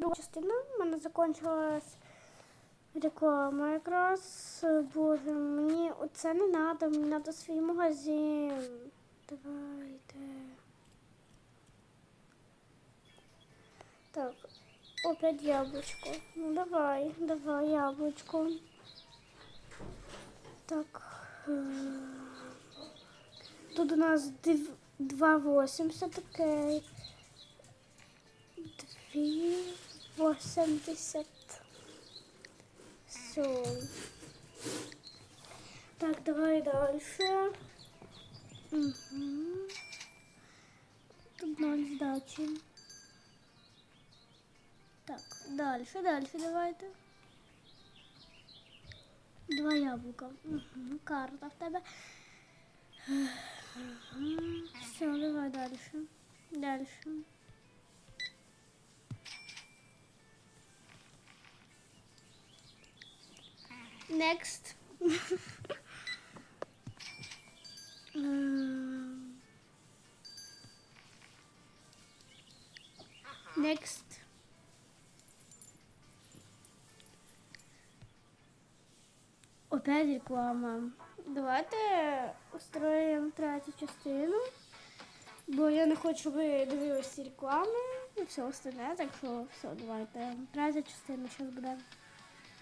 Друга частина в мене закінчилась реклама якраз. Боже, мені оце не треба, мені треба свій магазин. Давайте. Так, опять яблучко. Ну давай, давай яблучко. Так. е, Тут у нас див- 2,80 окей. 2,80. Все. Так, давай дальше. Угу. Тут ноль сдачи. Так, дальше, дальше давайте. Два яблука. Угу. Карта в тебе. Все, давай дальше. Дальше. Next. Next. Опять реклама. Давайте устроїмо третю частину. Бо я не хочу, щоб ви дивилися реклами і все остальне, так що все, давайте. Третя частина зараз буде.